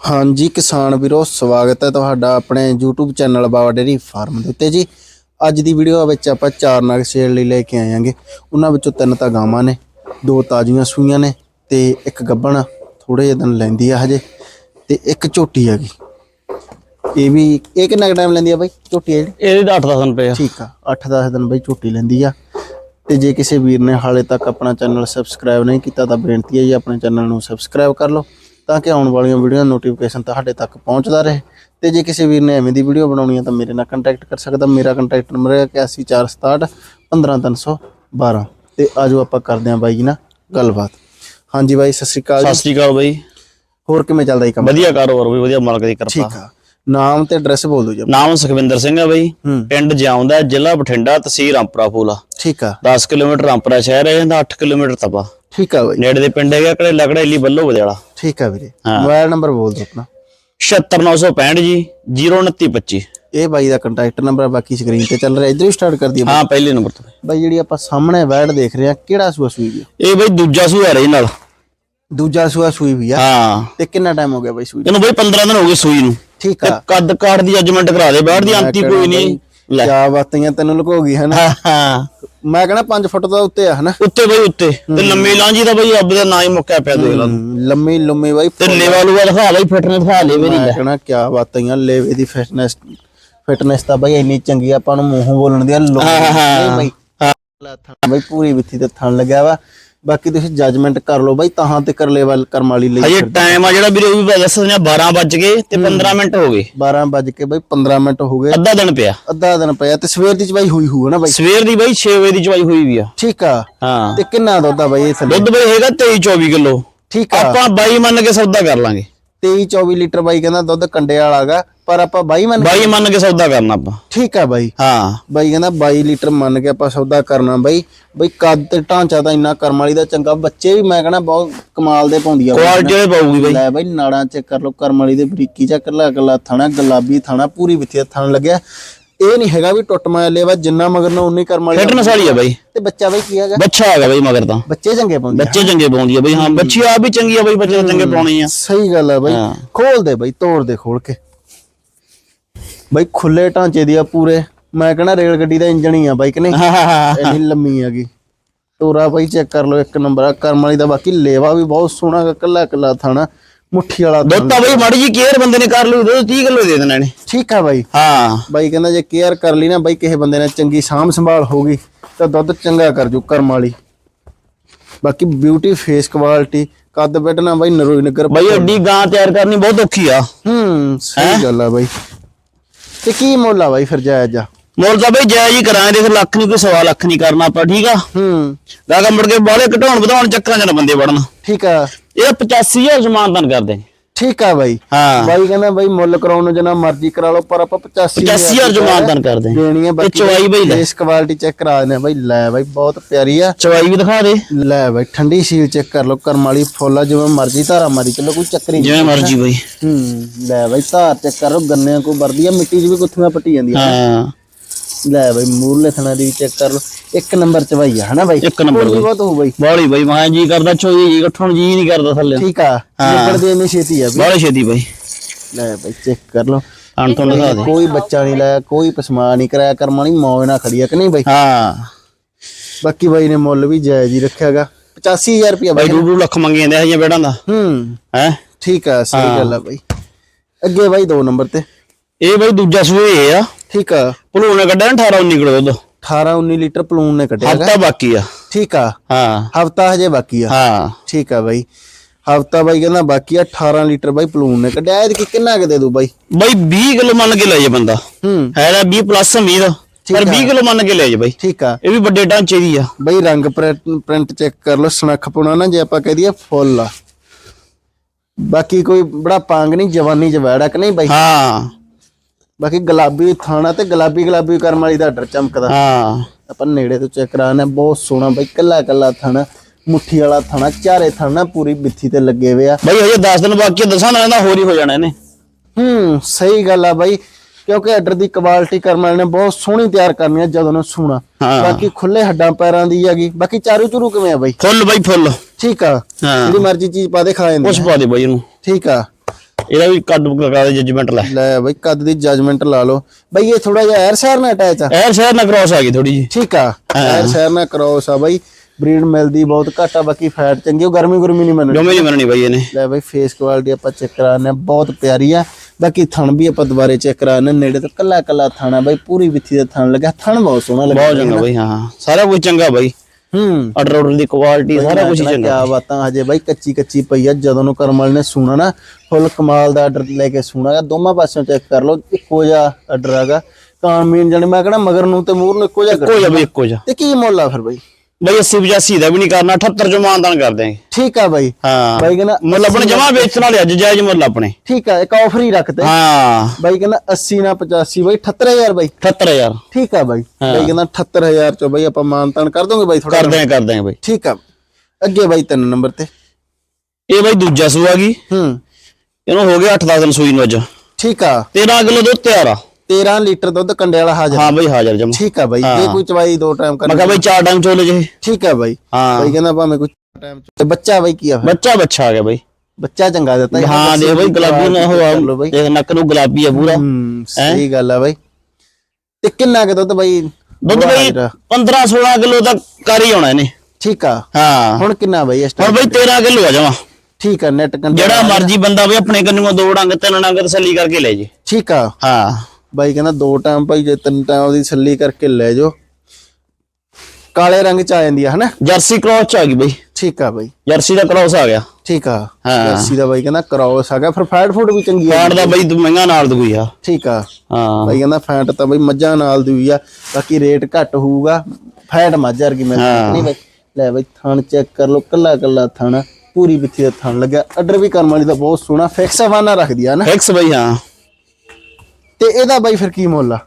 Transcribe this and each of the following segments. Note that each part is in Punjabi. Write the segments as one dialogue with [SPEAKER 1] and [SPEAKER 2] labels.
[SPEAKER 1] ਹਾਂਜੀ ਕਿਸਾਨ ਵੀਰੋ ਸਵਾਗਤ ਹੈ ਤੁਹਾਡਾ ਆਪਣੇ YouTube channel Bawa dairy farm ਦੇ ਉੱਤੇ ਜੀ। ਅੱਜ ਦੀ ਵੀਡੀਓ ਵਿੱਚ ਆਪਾਂ ਚਾਰ ਨਗ ਸੇਲ ਲਈ ਲੈ ਕੇ ਆਏਾਂਗੇ ਉਹਨਾਂ ਵਿੱਚੋਂ ਤਿੰਨ ਤਾਂ ਗਾਵਾਂ ਨੇ ਦੋ ਤਾਜ਼ੀਆਂ ਸੂਈਆਂ ਨੇ ਤੇ ਇੱਕ ਗੱਬਣ ਥੋੜੇ ਜਿਹੇ ਦਿਨ ਲੈਂਦੀ ਆ ਹਜੇ ਤੇ ਇੱਕ ਝੋਟੀ ਹੈਗੀ। ਇਹ ਵੀ ਇਹ ਕਿੰਨਾ ਕੁ ਟਾਈਮ ਲੈਂਦੀ ਆ ਬਾਈ ਝੋਟੀ ਜਿਹੜੀ
[SPEAKER 2] ਇਹਦੇ ਦਾ 8-10 ਰੁਪਏ ਆ।
[SPEAKER 1] ਠੀਕ ਆ 8-10 ਦਿਨ ਬਾਈ ਝੋਟੀ ਲੈਂਦੀ ਆ। ਤੇ ਜੇ ਕਿਸੇ ਵੀਰ ਨੇ ਹਾਲੇ ਤੱਕ ਆਪਣਾ ਚੈਨਲ ਸਬਸਕ੍ਰਾਈਬ ਨਹੀਂ ਕੀਤਾ ਤਾਂ ਬੇਨਤੀ ਹੈ ਜੀ ਆਪਣੇ ਚੈਨਲ ਨੂੰ ਸਬਸਕ੍ਰਾਈਬ ਕਰ ਲਓ। ਤਾਂ ਕਿ ਆਉਣ ਵਾਲੀਆਂ ਵੀਡੀਓ ਨੋਟੀਫਿਕੇਸ਼ਨ ਤੁਹਾਡੇ ਤੱਕ ਪਹੁੰਚਦਾ ਰਹੇ। ਤੇ ਜੇ ਕਿਸੇ ਵੀਰ ਨੇ ਐਵੇਂ ਦੀ ਵੀਡੀਓ ਬਣਾਉਣੀ ਹੈ ਤਾਂ ਮੇਰੇ ਨਾਲ ਕੰਟੈਕਟ ਕਰ ਸਕਦਾ। ਮੇਰਾ ਕੰਟੈਕਟ ਨੰਬਰ ਹੈ 8146 15312 ਤੇ ਆਜੋ ਆਪਾਂ ਕਰਦੇ ਹਾਂ ਬਾਈ ਜੀ ਨਾਲ ਗੱਲਬਾਤ। ਹਾਂਜੀ ਬਾਈ ਸਤਿ ਸ਼੍ਰੀ ਅਕਾਲ
[SPEAKER 2] ਸਤਿ ਸ਼੍ਰੀ ਅਕਾਲ ਬਾਈ।
[SPEAKER 1] ਹੋਰ ਕਿਵੇਂ ਚੱਲਦਾ ਜੀ ਕੰਮ?
[SPEAKER 2] ਵਧੀਆ ਕਾਰੋਬਾਰ ਵੀ ਵਧੀਆ ਮਾਲਕ ਦੀ ਕਿਰਪਾ।
[SPEAKER 1] ਠੀਕ ਆ। ਨਾਮ ਤੇ ਐਡਰੈਸ ਬੋਲ ਦਿਓ ਜੀ
[SPEAKER 2] ਨਾਮ ਸੁਖਵਿੰਦਰ ਸਿੰਘ ਹੈ ਬਾਈ। ਪਿੰਡ ਜਿਉਂਦਾ ਜ਼ਿਲ੍ਹਾ ਬਠਿੰਡਾ ਤਹਿਸੀਲ ਰਾਮਪੁਰਾ ਫੂਲਾ।
[SPEAKER 1] ਠੀਕ ਆ।
[SPEAKER 2] 10 ਕਿਲੋਮੀਟਰ ਰਾਮਪੁਰਾ ਸ਼ਹਿਰ ਹੈ ਇਹਦਾ 8 ਕਿਲੋਮੀਟਰ ਤਪਾ
[SPEAKER 1] ਠੀਕ ਆ ਬਾਈ।
[SPEAKER 2] ਨੇੜੇ ਦੇ ਪਿੰਡ ਹੈਗਾ ਕਿਹੜੇ ਲਗੜਾ ਇਲੀ ਬੱਲੋ ਬਦਿਆਲਾ।
[SPEAKER 1] ਠੀਕ ਆ ਵੀਰੇ।
[SPEAKER 2] ਹਾਂ।
[SPEAKER 1] ਮੋਬਾਈਲ ਨੰਬਰ ਬੋਲ ਦਿਓ ਆਪਣਾ।
[SPEAKER 2] 76965 ਜੀ 02925
[SPEAKER 1] ਇਹ ਬਾਈ ਦਾ ਕੰਟੈਕਟ ਨੰਬਰ ਬਾਕੀ ਸਕਰੀਨ ਤੇ ਚੱਲ ਰਿਹਾ ਇਧਰ ਹੀ ਸਟਾਰਟ ਕਰ ਦਈਏ
[SPEAKER 2] ਹਾਂ ਪਹਿਲੇ ਨੰਬਰ ਤੋਂ।
[SPEAKER 1] ਬਾਈ ਜਿਹੜੀ ਆਪਾਂ ਸਾਹਮਣੇ ਵੈੜ ਦੇਖ ਰਹੇ ਆ ਕਿਹੜਾ ਸੂਆ ਸੂਈ ਵੀ ਆ?
[SPEAKER 2] ਇਹ ਬਾਈ ਦੂਜਾ ਸੂਆ ਰਹੀ ਨਾਲ
[SPEAKER 1] ਦੂਜਾ ਸੂਆ ਸੂਈ ਵੀ ਆ।
[SPEAKER 2] ਹਾਂ।
[SPEAKER 1] ਤੇ ਕਿੰਨਾ ਟਾਈਮ ਹੋ ਗਿਆ ਬਾਈ ਸੂਈ ਨੂੰ?
[SPEAKER 2] ਇਹਨੂੰ ਬਾਈ 15 ਦਿਨ ਹੋ ਗਏ ਸੂਈ ਨੂੰ।
[SPEAKER 1] ਠੀਕ
[SPEAKER 2] ਤੇ
[SPEAKER 1] ਆ
[SPEAKER 2] ਕੱਦ ਕਾਠ ਦੀ ਜੱਜਮੈਂਟ ਕਰਾ ਦੇ ਬਾਹਰ ਦੀ ਅੰਤੀ ਕੋਈ ਨਹੀਂ। ਲੈ।
[SPEAKER 1] ਕਿਆ ਬਾਤਾਂ ਤੈਨੂੰ ਲੁਕੋ ਗਈ ਹਨਾ?
[SPEAKER 2] ਹਾਂ
[SPEAKER 1] ਮੈਂ ਕਹਿੰਦਾ 5 ਫੁੱਟ ਦਾ ਉੱਤੇ ਆ ਹਨਾ?
[SPEAKER 2] ਉੱਤੇ ਬਈ ਉੱਤੇ। ਤੇ ਲੰਮੀ ਲਾਂਜੀ ਦਾ ਬਈ ਰੱਬ ਦਾ ਨਾਂ ਹੀ ਮੁੱਕਿਆ ਪਿਆ ਦੇਖ ਲਾ।
[SPEAKER 1] ਲੰਮੀ ਲੰਮੀ ਬਾਈ
[SPEAKER 2] ਤੇ ਲੇਵਾ ਲੂਆ ਦਿਖਾ ਲਈ ਫਿਟਨੈਸ ਦਿਖਾ ਲਈ ਮੇਰੀ
[SPEAKER 1] ਮੈਂ ਕਹਿੰਦਾ ਕਿਆ ਬਾਤਾਂ ਲੇਵੇ ਦੀ ਫਿਟਨੈਸ ਫਿਟਨੈਸ ਤਾਂ ਬਾਈ ਇੰਨੀ ਚੰਗੀ ਆ, ਆਪਾਂ ਨੂੰ ਮੂੰਹੋਂ ਬੋਲਣ ਦੀ ਲੋੜ ਨਹੀਂ ਬਾਈ।
[SPEAKER 2] ਹਾਂ।
[SPEAKER 1] ਬਾਈ ਪੂਰੀ ਵਿੱਥੀ ਤੇ ਥਣ ਲੱਗਿਆ ਵਾ। ਬਾਕੀ ਤੁਸੀਂ ਜੱਜਮੈਂਟ ਕਰ ਲਓ ਬਾਈ ਤਾਹਾਂ ਤੇ ਕਰ ਲੈਵਲ ਕਰਮ ਵਾਲੀ ਲਈ
[SPEAKER 2] ਹਜੇ ਟਾਈਮ ਆ ਜਿਹੜਾ ਵੀਰੇ ਉਹ ਵੀ ਦੱਸਦੇ 12 ਵੱਜ ਗਏ ਤੇ 15 ਮਿੰਟ ਹੋ ਗਏ।
[SPEAKER 1] 12 ਵੱਜ ਕੇ ਬਾਈ 15 ਮਿੰਟ ਹੋ ਗਏ।
[SPEAKER 2] ਅੱਧਾ ਦਿਨ ਪਿਆ।
[SPEAKER 1] ਅੱਧਾ ਦਿਨ ਪਿਆ ਤੇ ਸਵੇਰ ਦੀ ਚਵਾਈ ਹੋਈ ਹੋਊ ਨਾ ਬਾਈ?
[SPEAKER 2] ਸਵੇਰ ਦੀ ਬਾਈ 6 ਵਜੇ ਦੀ ਚਵਾਈ ਹੋਈ ਵੀ ਆ।
[SPEAKER 1] ਠੀਕ ਆ।
[SPEAKER 2] ਹਾਂ।
[SPEAKER 1] ਤੇ ਕਿੰਨਾ ਦੁੱਧ ਆ ਬਾਈ ਇਹ ਥੱਲੇ?
[SPEAKER 2] ਦੁੱਧ ਬਈ ਹੈਗਾ 23 24 ਕਿਲੋ।
[SPEAKER 1] ਠੀਕ ਆ।
[SPEAKER 2] ਆਪਾਂ 22 ਮੰਨ ਕੇ ਸੌਦਾ ਕਰ ਲਾਂਗੇ।
[SPEAKER 1] 23 24 ਲੀਟਰ ਬਾਈ ਕਹਿੰਦਾ ਦੁੱਧ ਕੰਡੇ ਵਾਲਾਗਾ ਪਰ ਆਪਾਂ ਬਾਈ ਮੰਨ
[SPEAKER 2] 22 ਮੰਨ ਕੇ ਸੌਦਾ ਕਰਨਾ ਆਪਾਂ।
[SPEAKER 1] ਠੀਕ ਆ ਬਾਈ।
[SPEAKER 2] ਹਾਂ।
[SPEAKER 1] ਬਾਈ ਕਹਿੰਦਾ 22 ਲੀਟਰ ਮੰਨ ਕੇ ਆਪਾਂ ਸੌਦਾ ਕਰਨਾ ਬਾਈ। ਬਾਈ ਕੱਦ ਤੇ ਢਾਂਚਾ ਤਾਂ ਇੰਨਾ ਕਰਮ ਵਾਲੀ ਦਾ ਚੰਗਾ ਬੱਚੇ ਵੀ ਮੈਂ ਕਹਿੰਦਾ ਬਹੁਤ ਕਮਾਲ ਦੇ ਪਾਉਂਦੀ ਆ ਬਾਈ।
[SPEAKER 2] ਕੁਆਲਿਟੀ ਦੇ ਪਾਊਗੀ ਬਾਈ।
[SPEAKER 1] ਲੈ ਬਾਈ ਨਾੜਾਂ ਚੈੱਕ ਕਰ ਲਓ ਕਰਮ ਵਾਲੀ ਦੇ ਬਰੀਕੀ ਚੈੱਕ ਲਾ ਗੱਲਾ ਥਣਾ ਗੁਲਾਬੀ ਥਣਾ ਪੂਰੀ ਵਿੱਥੀ ਥਣ ਲੱਗਿਆ। ਇਹ ਨਹੀਂ ਹੈਗਾ ਵੀ ਟੁੱਟ ਮਾਇਆ ਲੈਵਾ ਜਿੰਨਾ ਮਗਰ ਨੂੰ ਉਨੀ ਕਰਮ ਵਾਲੀ
[SPEAKER 2] ਫਿਟਨੈਸ ਵਾਲੀ ਆ ਬਾਈ।
[SPEAKER 1] ਤੇ ਬੱਚਾ ਬਾਈ ਕੀ ਹੈਗਾ?
[SPEAKER 2] ਬੱਚਾ ਹੈਗਾ ਬਾਈ ਮਗਰ ਤਾਂ।
[SPEAKER 1] ਬੱਚੇ ਚੰਗੇ ਪਾਉਂਦੇ।
[SPEAKER 2] ਬੱਚੇ ਚੰਗੇ ਪਾਉਂਦੀ ਆ ਬਾਈ ਹਾਂ ਬੱਚੀ ਆ ਵੀ ਚੰਗੀ ਆ ਬਾਈ ਬੱਚੇ ਚੰਗੇ ਪਾਉਣੇ ਆ।
[SPEAKER 1] ਸਹੀ ਗੱਲ ਆ ਬਾਈ। ਖੋਲ ਦੇ ਬਾਈ ਤੋੜ ਦੇ ਖੋਲ ਕੇ। ਬਾਈ ਖੁੱਲੇ ਢਾਂਚੇ ਦੀ ਆ ਪੂਰੇ। ਮੈਂ ਕਹਿੰਦਾ ਰੇਲ ਗੱਡੀ ਦਾ ਇੰਜਣ ਹੀ ਆ ਬਾਈ ਕਿ ਨਹੀਂ? ਇੰਨੀ ਲੰਮੀ ਹੈਗੀ। ਤੋਰਾ ਬਾਈ ਚੈੱਕ ਕਰ ਲਓ ਇੱਕ ਨੰਬਰ ਆ। ਕਰਮ ਵਾਲੀ ਦਾ ਬਾਕੀ ਲੇਵਾ ਵੀ ਬਹੁਤ ਸੋਹਣਾ ਕੱਲਾ ਕੱਲਾ ਥਾਣਾ। ਮੁੱਠੀ ਵਾਲਾ।
[SPEAKER 2] ਦੁੱਧ ਤਾਂ ਬਾਈ ਮਾੜੀ ਜੀ ਕੇਅਰ ਬੰਦੇ ਨੇ ਕਰ ਲਈ ਦੁੱਧ 30 ਕਿਲੋ ਦੇ ਦੇਣਾ ਨੇ
[SPEAKER 1] ਠੀਕ ਆ ਬਾਈ।
[SPEAKER 2] ਹਾਂ।
[SPEAKER 1] ਬਾਈ ਕਹਿੰਦਾ ਜੇ ਕੇਅਰ ਕਰ ਲਈ ਨਾ ਬਾਈ ਕਿਸੇ ਬੰਦੇ ਨੇ ਚੰਗੀ ਸਾਂਭ ਸੰਭਾਲ ਹੋਗੀ ਤਾਂ ਦੁੱਧ ਚੰਗਾ ਕਰ ਜੂ ਕਰਮ ਵਾਲੀ। ਬਾਕੀ ਬਿਊਟੀ ਫੇਸ ਕੁਆਲਿਟੀ ਕੱਦ ਬੈਠਣਾ ਬਾਈ ਨਰੋਈ ਨਗਰ
[SPEAKER 2] ਬਾਈ ਐਡੀ ਗਾਂ ਤਿਆਰ ਕਰਨੀ ਬਹੁਤ ਔਖੀ ਆ।
[SPEAKER 1] ਹੂੰ ਸਹੀ ਗੱਲ ਆ ਬਾਈ। ਤੇ ਕੀ ਮੁੱਲ ਆ ਬਾਈ ਫਿਰ ਜਾਇਜ਼ ਆ?
[SPEAKER 2] ਮੁੱਲ ਤਾਂ ਬਾਈ ਜਾਇਜ਼ ਹੀ ਕਰਾਂਗੇ ਦੇਖ ਲੱਖ ਨਹੀਂ ਕੋਈ ਸਵਾ ਲੱਖ ਨਹੀਂ ਕਰਨਾ ਆਪਾਂ ਠੀਕ ਆ?
[SPEAKER 1] ਹੂੰ।
[SPEAKER 2] ਗਾਗਾ ਮੁੜ ਕੇ ਬਾਹਲੇ ਘਟਾਉਣ ਵਧਾਉਣ ਚੱਕਰਾਂ ਚ ਨਾ ਬੰਦੇ ਵੜਨ।
[SPEAKER 1] ਠੀਕ ਆ।
[SPEAKER 2] ਇਹ 85000 ਜ਼ਮਾਨਤਨ ਕਰਦੇ ਨੇ।
[SPEAKER 1] ਠੀਕ ਆ ਬਾਈ।
[SPEAKER 2] ਹਾਂ।
[SPEAKER 1] ਬਾਈ ਕਹਿੰਦਾ ਬਾਈ ਮੁੱਲ ਕਰਾਉਣ ਨੂੰ ਜਿੰਨਾ ਮਰਜ਼ੀ ਕਰਾ ਲਓ ਪਰ ਆਪਾਂ 85
[SPEAKER 2] 85000 ਜ਼ਮਾਨਤਨ ਕਰਦੇ
[SPEAKER 1] ਦੇਣੀ ਹੈ
[SPEAKER 2] ਤੇ ਚਵਾਈ ਬਾਈ ਲੈ।
[SPEAKER 1] ਇਸ ਕੁਆਲਿਟੀ ਚੈੱਕ ਕਰਾ ਦਿੰਦੇ ਆ ਬਾਈ। ਲੈ ਬਾਈ ਬਹੁਤ ਪਿਆਰੀ ਆ।
[SPEAKER 2] ਚਵਾਈ ਵੀ ਦਿਖਾ ਦੇ।
[SPEAKER 1] ਲੈ ਬਾਈ ਠੰਡੀ ਸੀਲ ਚੈੱਕ ਕਰ ਲਓ ਕਰਮ ਵਾਲੀ ਫੁੱਲ ਆ ਜਿਵੇਂ ਮਰਜ਼ੀ ਧਾਰਾ ਮਾਰੀ ਚਲੋ ਕੋਈ ਚੱਕਰੀ
[SPEAKER 2] ਜਿਵੇਂ ਮਰਜ਼ੀ ਬਾਈ।
[SPEAKER 1] ਹੂੰ ਲੈ ਬਾਈ ਧਾਰ ਚੈੱਕ ਕਰ ਗੰਨਿਆਂ ਕੋ ਵਰਦੀ ਆ ਮਿੱਟੀ 'ਚ ਵੀ ਕੁੱਥੀਆਂ ਪੱਟੀ ਜਾਂਦੀਆਂ।
[SPEAKER 2] ਹਾਂ।
[SPEAKER 1] ਲੈ ਬਾਈ ਮੂਰਲੇ ਥਣਾ ਦੀ ਚੈੱਕ ਕਰ ਲਓ। ਇੱਕ ਨੰਬਰ ਚਵਾਈ ਆ ਹਨਾ ਬਾਈ?
[SPEAKER 2] ਇੱਕ
[SPEAKER 1] ਵੀ
[SPEAKER 2] ਬਾਈ।
[SPEAKER 1] ਬਹੁਤ ਹੋ ਬਾਈ।
[SPEAKER 2] ਬਾਲੀ ਬਾਈ ਮੈਂ ਜੀ ਕਰਦਾ ਚੋਈ ਜੀ ਇਕੱਠਣ ਜੀ ਨਹੀਂ ਕਰਦਾ ਥੱਲੇ।
[SPEAKER 1] ਠੀਕ ਆ ਨਿਕਲਦੇ ਇੰਨੀ ਛੇਤੀ ਆ ਵੀ।
[SPEAKER 2] ਬਾਲੀ ਛੇਤੀ ਬਾਈ।
[SPEAKER 1] ਲੈ ਬਾਈ ਚੈੱਕ ਕਰ ਲਓ।
[SPEAKER 2] ਹਣ ਤੋਂ ਦਿਖਾ ਦੇ।
[SPEAKER 1] ਕੋਈ ਬੱਚਾ ਨਹੀਂ ਲਾਇਆ ਕੋਈ ਪਸਮਾ ਨਹੀਂ ਕਰਾਇਆ ਕਰਮਾਂ ਨਹੀਂ ਮੌਜ ਨਾਲ ਖੜੀ ਆ ਕਿ ਨਹੀਂ ਬਾਈ?
[SPEAKER 2] ਹਾਂ।
[SPEAKER 1] ਬਾਕੀ ਬਾਈ ਨੇ ਮੁੱਲ ਵੀ ਜਾਇਜ਼ ਹੀ ਰੱਖਿਆਗਾ 85000 ਰੁਪਇਆ
[SPEAKER 2] ਬਾਈ
[SPEAKER 1] ਬਾਈ
[SPEAKER 2] ਡੂ ਲੱਖ ਮੰਗੇ ਜਾਂਦੇ ਹਜੇ ਬੇੜਾਂ ਦਾ।
[SPEAKER 1] ਹੂੰ।
[SPEAKER 2] ਹੈ?
[SPEAKER 1] ਠੀਕ ਆ ਸਹੀ ਗੱਲ ਆ ਬਾਈ। ਅੱਗੇ ਬਾਈ ਦੋ ਨੰਬਰ ਤੇ।
[SPEAKER 2] ਇਹ ਬਾਈ ਦੂਜਾ ਸੂਏ ਆ।
[SPEAKER 1] ਠੀਕ ਆ।
[SPEAKER 2] ਭਲੂਣੇ ਕੱਢਿਆ 18 19 ਕਿਲੋ ਦੁੱਧ।
[SPEAKER 1] 18 19 ਲੀਟਰ ਪਲੂਨ ਨੇ ਕੱਢਿਆਗਾ
[SPEAKER 2] ਹਫਤਾ ਬਾਕੀ ਆ।
[SPEAKER 1] ਠੀਕ ਆ।
[SPEAKER 2] ਹਾਂ।
[SPEAKER 1] ਹਫਤਾ ਹਜੇ ਬਾਕੀ ਆ।
[SPEAKER 2] ਹਾਂ।
[SPEAKER 1] ਠੀਕ ਆ ਬਾਈ। ਹਫਤਾ ਬਾਈ ਕਹਿੰਦਾ ਬਾਕੀ ਆ 18 ਲੀਟਰ ਬਾਈ ਪਲੂਨ ਨੇ ਕੱਢਿਆ। ਇਹਦੇ ਕਿੰਨਾ ਕੁ ਦੇ ਦੂ ਬਾਈ?
[SPEAKER 2] ਬਾਈ 20 ਕਿਲੋ ਮੰਨ ਕੇ ਲੈ ਜੇ ਬੰਦਾ।
[SPEAKER 1] ਹੂੰ।
[SPEAKER 2] ਹੈ ਨਾ 20 ਪਲੱਸ ਉਮੀਦ ਪਰ 20 ਕਿਲੋ ਮੰਨ ਕੇ ਲੈ ਜੇ ਬਾਈ।
[SPEAKER 1] ਠੀਕ ਆ।
[SPEAKER 2] ਇਹ ਵੀ ਵੱਡੇ ਢਾਂਚੇ ਦੀ ਆ।
[SPEAKER 1] ਬਾਈ ਰੰਗ ਪ੍ਰਿੰਟ ਚੈੱਕ ਕਰ ਲਓ ਸਨੱਖ ਪੁਣਾ ਨਾ ਜੇ ਆਪਾਂ ਕਹਿ ਦਈਏ ਫੁੱਲ ਆ। ਬਾਕੀ ਕੋਈ ਬੜਾ ਪਾਂਗ ਨਹੀਂ ਜਵਾਨੀ ਚ ਵੈੜਾ ਕਿ ਨਹੀਂ ਬਾਈ?
[SPEAKER 2] ਹਾਂ।
[SPEAKER 1] ਬਾਕੀ ਗੁਲਾਬੀ ਥਾਣਾ ਤੇ ਗੁਲਾਬੀ ਗੁਲਾਬੀ ਕਰਮ ਵਾਲੀ ਦਾ ਡਰ ਚਮਕਦਾ।
[SPEAKER 2] ਹਾਂ।
[SPEAKER 1] ਆਪਾਂ ਨੇੜੇ ਤੋਂ ਚੈੱਕ ਕਰਾਣਾ ਬਹੁਤ ਸੋਹਣਾ ਬਾਈ ਕੱਲਾ ਕੱਲਾ ਥਾਣਾ ਮੁੱਠੀ ਵਾਲਾ ਥਾਣਾ ਚਾਰੇ ਥਾਣਾ ਪੂਰੀ ਬਿੱਥੀ ਤੇ ਲੱਗੇ ਹੋਏ ਆ।
[SPEAKER 2] ਬਾਈ ਹਜੇ 10 ਦਿਨ ਬਾਕੀ ਦਸਾਂ ਨਾਲ ਦਾ ਹੋਰ ਹੀ ਹੋ ਜਾਣਾ ਇਹਨੇ।
[SPEAKER 1] ਹੂੰ ਸਹੀ ਗੱਲ ਆ ਬਾਈ ਕਿਉਂਕਿ ਆਰਡਰ ਦੀ ਕੁਆਲਿਟੀ ਕਰਮ ਵਾਲੇ ਨੇ ਬਹੁਤ ਸੋਹਣੀ ਤਿਆਰ ਕਰਨੀ ਆ ਜਦੋਂ ਨੂੰ ਸੋਹਣਾ ਬਾਕੀ ਖੁੱਲੇ ਹੱਡਾਂ ਪੈਰਾਂ ਦੀ ਹੈਗੀ। ਬਾਕੀ ਚਾਰੂ ਚੁਰੂ ਕਿਵੇਂ ਆ ਬਾਈ?
[SPEAKER 2] ਫੁੱਲ ਬਾਈ ਫੁੱਲ।
[SPEAKER 1] ਠੀਕ ਆ। ਜਿਹੜੀ ਮਰਜ਼ੀ ਚੀਜ਼ ਪਾ ਦੇ ਖਾ ਜਾਂਦੇ
[SPEAKER 2] ਕੁਛ ਪਾ ਦੇ ਬਾਈ ਇਹਨੂੰ
[SPEAKER 1] ਠੀਕ ਆ।
[SPEAKER 2] ਇਹਦਾ ਵੀ ਕੱਦ ਕਰਾ ਦੇ ਜੱਜਮੈਂਟ ਲੈ।
[SPEAKER 1] ਲੈ ਬਾਈ ਕੱਦ ਦੀ ਜਜਮੈਂਟ ਲਾ ਲਓ। ਬਾਈ ਇਹ ਥੋੜਾ ਜਿਹਾ ਐਰ ਸ਼ਹਿਰ ਨਾਲ ਅਟੈਚ ਆ
[SPEAKER 2] ਐਰ ਸ਼ਹਿਰ ਨਾਲ ਕ੍ਰਾਸ ਆ ਗਈ ਥੋੜੀ ਜੀ
[SPEAKER 1] ਠੀਕ ਆ ਐਰ ਸ਼ਹਿਰ ਨਾਲ ਕ੍ਰੋਸ ਆ ਬਾਈ। ਬਰੀਡ ਮਿਲਦੀ ਬਹੁਤ ਘੱਟ ਆ ਬਾਕੀ ਫੈਟ ਚੰਗੀ ਉਹ ਗਰਮੀ ਗੁਰਮੀ ਨਹੀਂ ਮੰਨਣੀ।
[SPEAKER 2] ਜਮੇ ਨਹੀਂ ਮੰਨਣੀ ਬਾਈ ਇਹਨੇ।
[SPEAKER 1] ਲੈ ਬਾਈ ਫੇਸ ਕੁਆਲਿਟੀ ਆਪਾਂ ਚੈੱਕ ਕਰਾਣੇ ਆ ਬਹੁਤ ਪਿਆਰੀ ਆ। ਬਾਕੀ ਥਣ ਵੀ ਆਪਾਂ ਦੁਬਾਰੇ ਚੈੱਕ ਕਰਾਣੇ ਨੇੜੇ ਤੋਂ ਕੱਲਾ ਕੱਲਾ ਥਣ ਆ ਬਾਈ ਪੂਰੀ ਵਿੱਥੀ ਦਾ ਥਣ ਲੱਗਾ ਥਣ ਬਹੁਤ ਸੋਹਣਾ ਲੱਗਾ
[SPEAKER 2] ਬਹੁਤ ਚੰਗਾ ਬਾਈ ਹਾਂ ਸਾਰਾ ਕੁਝ ਚੰਗਾ ਬਾਈ।
[SPEAKER 1] ਹੂੰ।
[SPEAKER 2] ਆਰਡਰ ਆਰਡਰ ਦੀ ਕੁਆਲਿਟੀ ਸਾਰਾ ਕੁਝ ਚੰਗਾ।
[SPEAKER 1] ਕਿਆ ਬਾਤਾਂ ਹਜੇ ਬਾਈ ਕੱਚੀ ਕੱਚੀ ਪਈ ਆ ਜਦੋਂ ਨੂੰ ਕਰਮ ਵਾਲੇ ਨੇ ਸੁਣਾ ਨਾ ਫੁੱਲ ਕਮਾਲ ਦਾ ਆਰਡਰ ਲੈ ਕੇ ਸੁਣਾਗਾ ਦੋਵਾਂ ਪਾਸਿਓਂ ਚੈੱਕ ਕਰ ਲਓ ਇੱਕੋ ਜਿਹਾ ਆਰਡਰ ਹੈਗਾ। ਕਾਨਮੀਨ ਜਾਨੀ ਮੈਂ ਕਹਣਾ ਮਗਰ ਨੂੰ ਤੇ ਮੂਰ ਨੂੰ ਇੱਕੋ ਜਿਹਾ
[SPEAKER 2] ਇੱਕੋ ਜਿਹਾ ਇੱਕੋ ਜਿਹਾ।
[SPEAKER 1] ਤੇ ਕੀ ਮੁੱਲ ਆ ਫਿਰ ਬਾਈ?
[SPEAKER 2] ਬਾਈ 80 85 ਦਾ ਵੀ ਨਹੀਂ ਕਰਨਾ 78 ਚ ਮਾਨਦਾਨ ਕਰ ਦਿਆਂਗੇ
[SPEAKER 1] ਠੀਕ ਆ ਬਾਈ।
[SPEAKER 2] ਹਾਂ।
[SPEAKER 1] ਬਾਈ ਕਹਿੰਦਾ
[SPEAKER 2] ਮੁੱਲ ਆਪਣੇ ਜਮਾ ਵੇਚਣ ਵਾਲੇ ਅੱਜ ਜਾਇਜ਼ ਮੁੱਲ ਆਪਣੇ।
[SPEAKER 1] ਠੀਕ ਆ ਇੱਕ ਆਫਰ ਹੀ ਰੱਖਦੇ
[SPEAKER 2] ਹਾਂ।
[SPEAKER 1] ਬਾਈ ਕਹਿੰਦਾ 80 ਨਾ 85 ਬਾਈ 78000 ਬਾਈ।
[SPEAKER 2] 78000
[SPEAKER 1] ਠੀਕ ਆ ਬਾਈ। ਬਾਈ ਕਹਿੰਦਾ 78000 ਚੋਂ ਬਾਈ ਆਪਾਂ ਮਾਨਤਾਨ ਕਰ ਦੋਗੇ ਬਾਈ ਥੋੜਾ
[SPEAKER 2] ਕਰ ਦਿਆਂ ਕਰ ਦਿਆਂ ਬਾਈ।
[SPEAKER 1] ਠੀਕ ਆ। ਅੱਗੇ ਬਾਈ ਤਿੰਨ ਨੰਬਰ ਤੇ।
[SPEAKER 2] ਇਹ ਬਾਈ ਦੂਜਾ ਸੂਆ ਗਈ
[SPEAKER 1] ਹੂੰ।
[SPEAKER 2] ਇਹਨੂੰ ਹੋ ਗਿਆ 8-10 ਦਿਨ ਸੂਈ ਨੂੰ ਅੱਜ।
[SPEAKER 1] ਠੀਕ ਆ।
[SPEAKER 2] 13 ਕਿਲੋ ਦੁੱਧ ਤਿਆਰ ਆ।
[SPEAKER 1] 13 ਲੀਟਰ ਦੁੱਧ ਕੰਡੇ ਵਾਲਾ ਹਾਜ਼ਰ।
[SPEAKER 2] ਹਾਂ ਬਾਈ ਹਾਜ਼ਰ ਜਮ।
[SPEAKER 1] ਠੀਕ ਆ ਬਾਈ ਜੇ ਕੋਈ ਚਵਾਈ ਦੋ ਟਾਈਮ
[SPEAKER 2] ਮੈਂ
[SPEAKER 1] ਕਰਨਾ।
[SPEAKER 2] ਕਿਹਾ ਬਾਈ ਚਾਰ ਟਾਈਮ ਚੋਲੇ ਜੇ।
[SPEAKER 1] ਠੀਕ ਆ ਬਾਈ।
[SPEAKER 2] ਹਾਂ।
[SPEAKER 1] ਬਾਈ ਕਹਿੰਦਾ ਭਾਵੇਂ ਕੋਈ ਟਾਈਮ ਤੇ ਬੱਚਾ ਬਾਈ ਕੀ ਆ
[SPEAKER 2] ਬੱਚਾ ਬੱਚਾ ਆ ਗਿਆ ਬਾਈ।
[SPEAKER 1] ਬੱਚਾ ਚੰਗਾ ਦਿੱਤਾ।
[SPEAKER 2] ਹਾਂ। ਦੇ ਬਾਈ ਗੁਲਾਬੀ ਨਾ ਹੋ
[SPEAKER 1] ਕਰ ਬਾਈ।
[SPEAKER 2] ਦੇਖ ਨੱਕ ਨੂੰ ਗੁਲਾਬੀ ਆ ਪੂਰਾ।
[SPEAKER 1] ਹੂੰ ਸਹੀ ਗੱਲ ਆ ਬਾਈ। ਤੇ ਕਿੰਨਾ ਕੁ ਦੁੱਧ ਬਾਈ?
[SPEAKER 2] ਦੁੱਧ ਬਾਈ 15-16 ਕਿਲੋ ਤੱਕ ਕਰ ਹੀ ਆਉਣਾ ਇਹਨੇ।
[SPEAKER 1] ਠੀਕ ਆ।
[SPEAKER 2] ਹਾਂ।
[SPEAKER 1] ਹੁਣ ਕਿੰਨਾ ਬਾਈ ਇਸ
[SPEAKER 2] ਹੁਣ? ਬਾਈ 13 ਕਿਲੋ ਆ ਜਾਵਾ
[SPEAKER 1] ਠੀਕ ਆ ਨੈਟ ਕੰਡੇ
[SPEAKER 2] ਜਿਹੜਾ ਮਰਜ਼ੀ ਬੰਦਾ ਵੀ ਆਪਣੇ ਕੰਨੋਂ ਦੋ ਡੰਗ ਤਿੰਨ ਡੰਗ ਤਸੱਲੀ ਕਰਕੇ ਲੈ ਜੇ।
[SPEAKER 1] ਠੀਕ ਆ।
[SPEAKER 2] ਹਾਂ।
[SPEAKER 1] ਬਾਈ ਕਹਿੰਦਾ ਦੋ ਟਾਈਮ ਭਾਈ ਜੇ ਤਿੰਨ ਟਾਈਮ ਦੀ ਛੱਲੀ ਕਰਕੇ ਲੈ ਜਾਓ। ਕਾਲੇ ਰੰਗ ਚ ਆ ਜਾਂਦੀ ਆ ਹਨਾ?
[SPEAKER 2] ਜਰਸੀ ਕ੍ਰੋਸ ਚ ਆ ਗਈ ਬਾਈ।
[SPEAKER 1] ਠੀਕ ਆ ਬਾਈ।
[SPEAKER 2] ਜਰਸੀ ਦਾ ਕ੍ਰੋਸ ਆ ਗਿਆ।
[SPEAKER 1] ਠੀਕ ਆ।
[SPEAKER 2] ਹਾਂ।
[SPEAKER 1] ਜਰਸੀ ਦਾ ਬਾਈ ਕਹਿੰਦਾ ਕ੍ਰੋਸ ਆ ਗਿਆ। ਫਿਰ ਫੈਟ ਫੂਡ ਵੀ ਚੰਗੀ ਆ।
[SPEAKER 2] ਕਾਰਡ ਦਾ ਬਾਈ ਮਹਿੰਗਾ ਨਾਲ ਦੂਈ ਆ।
[SPEAKER 1] ਠੀਕ ਆ।
[SPEAKER 2] ਹਾਂ।
[SPEAKER 1] ਬਾਈ ਕਹਿੰਦਾ ਫੈਟ ਤਾਂ ਬਾਈ ਮੱਝਾਂ ਨਾਲ ਦੀ ਹੋਈ ਆ। ਬਾਕੀ ਰੇਟ ਘੱਟ ਹੋਊਗਾ। ਫੈਟ ਮੱਝ ਵਰਗੀ ਮੈਂ। ਨਹੀਂ ਬਾਈ। ਲੈ ਬਾਈ ਥਣ ਚੈੱਕ ਕਰ ਲਓ। ਕੱਲਾ ਕੱਲਾ ਥਣ। ਪੂਰੀ ਵਿੱਥੀ ਦਾ ਥਣ ਲੱਗਿਆ। ਆਰਡਰ ਵੀ ਕਰਮ ਵਾਲੀ ਦਾ ਬਹੁਤ ਸੋਹਣਾ। ਫਿਕਸ ਹਵਾਨਾ ਰੱਖਦੀ ਆ ਨਾ
[SPEAKER 2] ਫਿਕਸ ਬਾਈ ਹਾਂ।
[SPEAKER 1] ਤੇ ਇਹਦਾ ਬਾਈ ਫਿਰ ਕੀ ਮੁੱਲ ਆ?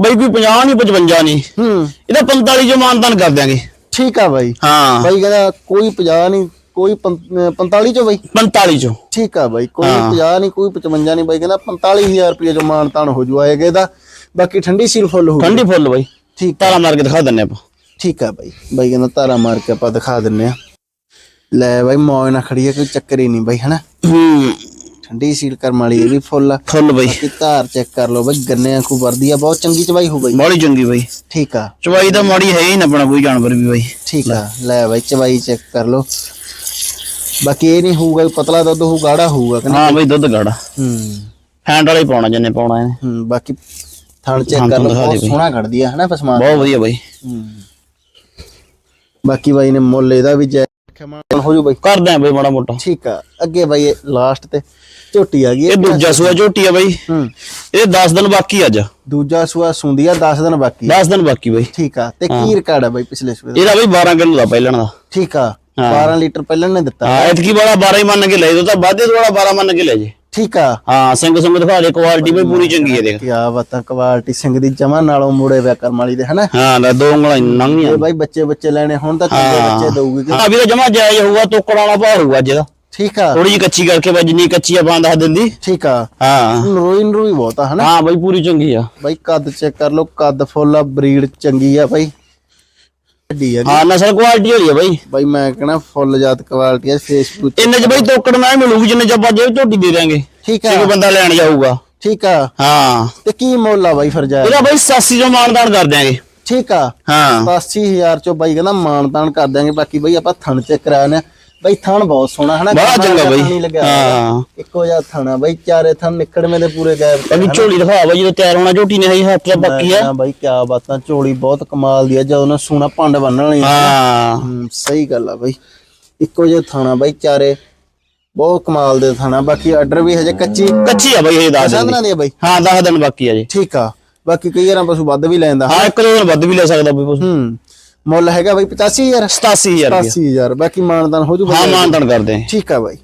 [SPEAKER 2] ਬਾਈ ਕੋਈ 50 ਨਹੀਂ 55 ਨਹੀਂ
[SPEAKER 1] ਹੂੰ।
[SPEAKER 2] ਇਹਦਾ 45 ਜੋ ਮਾਨਦਾਨ ਕਰ ਦਿਆਂਗੇ।
[SPEAKER 1] ਠੀਕ ਆ ਬਾਈ।
[SPEAKER 2] ਹਾਂ।
[SPEAKER 1] ਬਾਈ ਕਹਿੰਦਾ ਕੋਈ 50 ਨਹੀਂ ਕੋਈ ਪੰ- ਅਹ 45 ਚੋਂ ਬਾਈ?
[SPEAKER 2] 45 ਚੋ।
[SPEAKER 1] ਠੀਕ ਆ ਬਾਈ ਕੋਈ 50 ਨਹੀਂ ਕੋਈ 55 ਨਹੀਂ ਬਾਈ ਕਹਿੰਦਾ 45000 ਰੁਪਏ ਜੋ ਮਾਨ ਤਾਨ ਹੋ ਜੂ ਆਏਗਾ ਇਹਦਾ ਬਾਕੀ ਠੰਡੀ ਸੀਲ ਫੁੱਲ ਹੋ
[SPEAKER 2] ਠੰਡੀ ਫੁੱਲ ਬਾਈ।
[SPEAKER 1] ਠੀਕ
[SPEAKER 2] ਤਾਰਾ ਮਾਰ ਕੇ ਦਿਖਾ ਦਿੰਨੇ ਆਪਾਂ।
[SPEAKER 1] ਠੀਕ ਆ ਬਾਈ। ਬਾਈ ਕਹਿੰਦਾ ਤਾਰਾ ਮਾਰ ਕੇ ਆਪਾਂ ਦਿਖਾ ਦਿੰਨੇ ਆ। ਲੈ ਬਾਈ ਮੌਜ ਨਾਲ ਖੜੀ ਆ ਕੋਈ ਚੱਕਰ ਹੀ ਨਹੀਂ ਬਾਈ ਹਨਾ?
[SPEAKER 2] ਹੂੰ।
[SPEAKER 1] ਠੰਡੀ ਸੀਲ ਕਰਮ ਵਾਲੀ ਇਹ ਵੀ ਫੁੱਲ
[SPEAKER 2] ਫੁੱਲ ਬਾਈ।
[SPEAKER 1] ਬਾਕੀ ਧਾਰ ਚੈੱਕ ਕਰ ਲਓ ਬਾਈ ਗੰਨੇ ਖੂ ਵਰਦੀ ਆ। ਬਹੁਤ ਚੰਗੀ ਚਵਾਈ ਹੋ ਬਾਈ।
[SPEAKER 2] ਬੜੀ ਚੰਗੀ ਬਾਈ।
[SPEAKER 1] ਠੀਕ ਆ।
[SPEAKER 2] ਚਵਾਈ ਤਾਂ ਮਾੜੀ ਹੈ ਹੀ ਨਾ ਆਪਣਾ ਕੋਈ ਜਾਨਵਰ ਵੀ ਬਾਈ।
[SPEAKER 1] ਠੀਕ ਆ। ਲੈ। ਬਾਈ ਚਵਾਈ ਚੈੱਕ ਕਰ ਲਓ। ਬਾਕੀ ਇਹ ਨਹੀਂ ਹੋਊਗਾ ਪਤਲਾ ਦੁੱਧ ਹੋਊ ਗਾੜਾ ਹੋਊਗਾ ਕਿ?
[SPEAKER 2] ਹਾਂ ਬਾਈ ਦੁੱਧ ਗਾੜਾ।
[SPEAKER 1] ਹੂੰ।
[SPEAKER 2] ਹੈਂਡ ਵਾਲਾ ਪਾਉਣਾ ਜਿੰਨੇ ਪਾਉਣਾ ਇਹਨੇ।
[SPEAKER 1] ਹੂੰ ਬਾਕੀ ਥਣ ਚੈੱਕ ਕਰ ਲਓ ਬਹੁਤ
[SPEAKER 2] ਦੇ।
[SPEAKER 1] ਸੋਹਣਾ ਕੱਢਦੀ ਆ ਹਨਾ ਪਸਮਾਨ।
[SPEAKER 2] ਬਹੁਤ ਵਧੀਆ ਬਾਈ।
[SPEAKER 1] ਹੂੰ। ਬਾਕੀ ਬਾਈ ਨੇ ਮੁੱਲ ਇਹਦਾ ਵੀ ਜੈ ਖਮਾਨ ਹੋ ਜੂ ਬਾਈ
[SPEAKER 2] ਕਰਦੇ ਆ ਬਾਈ ਮਾੜਾ ਮੋਟਾ।
[SPEAKER 1] ਠੀਕ ਆ ਅੱਗੇ ਬਾਈ ਲਾਸਟ ਤੇ ਝੋਟੀ ਆ ਗਈ।
[SPEAKER 2] ਇਹ
[SPEAKER 1] ਇਹ
[SPEAKER 2] ਦੂਜਾ ਸੂਆ ਝੋਟੀ ਆ ਬਾਈ।
[SPEAKER 1] ਹੂੰ।
[SPEAKER 2] ਇਹ 10 ਦਿਨ ਬਾਕੀ ਅੱਜ।
[SPEAKER 1] ਦੂਜਾ ਸੂਆ ਸੁੰਦੀ ਆ 10 ਦਿਨ ਬਾਕੀ।
[SPEAKER 2] 10 ਦਿਨ ਬਾਕੀ ਬਾਈ।
[SPEAKER 1] ਠੀਕ ਆ ਤੇ ਕੀ ਰਿਕਾਰਡ ਆ ਬਾਈ ਪਿਛਲੇ ਸੂਏ ਦਾ?
[SPEAKER 2] ਇਹਦਾ ਬਾਈ 12 ਕਿਲੋ ਦਾ ਪਹਿਲਣ ਦਾ।
[SPEAKER 1] ਠੀਕ ਆ 12 ਲੀਟਰ ਪਹਿਲਾਂ ਨੇ ਦਿੱਤਾ।
[SPEAKER 2] ਹਾਂ ਇਤਕੀ ਵਾਲਾ 12 ਹੀ ਮੰਨ ਕੇ ਲੈ ਦੋ ਤਾਂ ਵਾਧੇ ਵਾਲਾ 12 ਮੰਨ ਕੇ ਲੈ ਜੇ।
[SPEAKER 1] ਠੀਕ ਆ।
[SPEAKER 2] ਹਾਂ ਸਿੰਘ ਸਿੰਘ ਦਿਖਾ ਦੇ ਕੁਆਲਿਟੀ ਬਈ ਪੂਰੀ ਚੰਗੀ ਹੈ ਦੇਖ।
[SPEAKER 1] ਕੀ ਬਾਤਾਂ ਕੁਆਲਿਟੀ ਸਿੰਘ ਦੀ ਜਮਾ ਨਾਲੋਂ ਮੁੜੇ ਵਿਆ ਕਰਮ ਵਾਲੀ ਦੇ ਹਨਾ?
[SPEAKER 2] ਹਾਂ ਲੈ ਦੋ ਉਂਗਲਾਂ ਨੰਗੀਆਂ।
[SPEAKER 1] ਇਹ ਬਾਈ ਬੱਚੇ ਬੱਚੇ ਲੈਣੇ ਹੁਣ ਤਾਂ ਚੰਗੇ ਬੱਚੇ ਦਊਗੀ
[SPEAKER 2] ਹਾਂ ਵੀ ਤਾਂ ਜਮਾ ਜਾਇਜ਼ ਹੋਊਗਾ ਤੋਕੜ ਵਾਲਾ ਭਾਅ ਹੋਊਗਾ ਅੱਜ ਦਾ।
[SPEAKER 1] ਠੀਕ ਆ।
[SPEAKER 2] ਥੋੜੀ ਜਿਹੀ ਕੱਚੀ ਕਰਕੇ ਬਾਈ ਜਿੰਨੀ ਕੱਚੀ ਆ ਪਾਂ ਦੱਸ ਦਿੰਦੀ।
[SPEAKER 1] ਠੀਕ ਆ।
[SPEAKER 2] ਹਾਂ।
[SPEAKER 1] ਨਰੋਈ ਨਰੋਈ ਬਹੁਤ ਆ ਹਨਾ?
[SPEAKER 2] ਹਾਂ ਬਾਈ ਪੂਰੀ ਚੰਗੀ ਆ।
[SPEAKER 1] ਬਾਈ ਕੱਦ ਚੈੱਕ ਕਰ ਲਓ ਕੱਦ ਫੁੱਲ ਆ ਬਰੀਡ ਚੰਗੀ ਆ ਬਾਈ। ਵੱਡੀ ਆ
[SPEAKER 2] ਹਾਂ ਨਸਲ ਕੁਆਲਿਟੀ ਹੋਈ ਆ ਬਾਈ।
[SPEAKER 1] ਬਾਈ ਮੈਂ ਕਹਣਾ ਫੁੱਲ ਜਾਤ ਕੁਆਲਿਟੀ ਆ ਫੇਸਬੁੱਕ
[SPEAKER 2] ਇੰਨੇ ਚ ਬਾਈ ਤੋਕੜ ਮੈਂ ਮਿਲੂਗੀ ਜਿੰਨੇ ਚ ਆਪਾਂ ਜੇ ਝੋਟੀ ਦੇ ਦਾਂਗੇ
[SPEAKER 1] ਠੀਕ
[SPEAKER 2] ਜੇ
[SPEAKER 1] ਆ
[SPEAKER 2] ਕੋਈ ਬੰਦਾ ਲੈਣ ਜਾਊਗਾ।
[SPEAKER 1] ਠੀਕ ਆ।
[SPEAKER 2] ਹਾਂ।
[SPEAKER 1] ਤੇ ਕੀ ਮੁੱਲ ਆ ਬਾਈ ਫਿਰ ਜਾਇਜ਼?
[SPEAKER 2] ਇਹਦਾ ਬਾਈ 87 ਜੋ ਮਾਨਦਾਨ ਕਰ ਦਿਆਂਗੇ।
[SPEAKER 1] ਠੀਕ ਆ।
[SPEAKER 2] ਹਾਂ।
[SPEAKER 1] 87000 ਚੋਂ ਬਾਈ ਕਹਿੰਦਾ ਮਾਨਤਾਨ ਕਰ ਦਿਆਂਗੇ ਬਾਕੀ ਬਾਈ ਆਪਾਂ ਥਣ ਚੈੱਕ ਕਰਾਣੇ ਬਾਈ ਥਣ ਬਹੁਤ ਸੋਹਣਾ ਹਨਾ?
[SPEAKER 2] ਬੜਾ ਚੰਗਾ ਬਾਈ।
[SPEAKER 1] ਹੀ
[SPEAKER 2] ਹਾਂ।
[SPEAKER 1] ਇੱਕੋ ਜਿਹਾ ਥਣਾ ਬਾਈ ਚਾਰੇ ਥਣ ਨਿਕੜਵੇਂ ਦੇ ਪੂਰੇ ਗਾਇਬ
[SPEAKER 2] ਬਾਕੀ ਝੋਲੀ ਦਿਖਾ ਬਾਈ ਜਦੋਂ ਤਿਆਰ ਹੋਣਾ ਝੋਟੀ ਨੇ ਹੈ ਹੱਥ ਪੱਕੀ ਆ।
[SPEAKER 1] ਹਾਂ ਬਾਈ ਕੀ ਬਾਤਾਂ ਝੋਲੀ ਬਹੁਤ ਕਮਾਲ ਦੀ ਆ ਜਦੋਂ ਨਾ ਸੋਨਾ ਭੰਡ ਬੰਨਣ ਆ।
[SPEAKER 2] ਹਾਂ।
[SPEAKER 1] ਹੂੰ, ਸਹੀ ਗੱਲ ਆ ਬਾਈ। ਇੱਕੋ ਜਿਹਾ ਥਾਣਾ ਬਾਈ ਚਾਰੇ ਬਹੁਤ ਕਮਾਲ ਦੇ ਥਾਣਾ ਬਾਕੀ ਆਰਡਰ ਵੀ ਹਜੇ ਕੱਚੀ।
[SPEAKER 2] ਕੱਚੀ ਆ ਬਾਈ ਇਹ ਦੱਸ ਦਿਨ
[SPEAKER 1] ਸਾਧਨਾਂ ਦੀ ਆ ਬਾਈ?
[SPEAKER 2] ਹਾਂ 10 ਦਿਨ ਬਾਕੀ ਆ ਜੀ।
[SPEAKER 1] ਠੀਕ ਆ। ਬਾਕੀ ਕਈ ਵਾਰਾਂ ਪਸ਼ੂ ਵੱਧ ਵੀ ਲੈਂਦਾ
[SPEAKER 2] ਹਾਂ ਇੱਕ ਦੋ ਦਿਨ ਵੱਧ ਵੀ ਲੈ ਸਕਦਾ ਬਾਈ ਕੁਛ
[SPEAKER 1] ਹੂੰ। ਮੁੱਲ ਹੈਗਾ ਬਾਈ 85000
[SPEAKER 2] 87000 ਰੁਪਏ
[SPEAKER 1] 88000 ਬਾਕੀ ਮਾਨਦਾਨ ਹੋ ਜੂ
[SPEAKER 2] ਹਾਂ ਮਾਨਦਾਨ ਕਰਦੇ। ਆ
[SPEAKER 1] ਠੀਕ ਆ ਬਾਈ।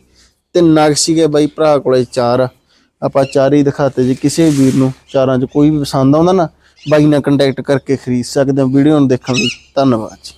[SPEAKER 1] ਤੇ ਨਗ ਸੀਗੇ ਬਾਈ ਭਰਾ ਕੋਲੇ ਚਾਰ। ਆਪਾਂ ਚਾਰ ਹੀ ਦਿਖਾਤੇ ਜੀ ਕਿਸੇ ਵੀਰ ਨੂੰ ਚਾਰਾਂ ਚ ਕੋਈ ਵੀ ਪਸੰਦ ਆਉਂਦਾ ਨਾ ਬਾਈ ਨਾਲ ਕੰਟੈਕਟ ਕਰਕੇ ਖਰੀਦ ਸਕਦੇ ਹੋ। ਵੀਡੀਓ ਨੂੰ ਦੇਖਣ ਲਈ ਧੰਨਵਾਦ ਜੀ।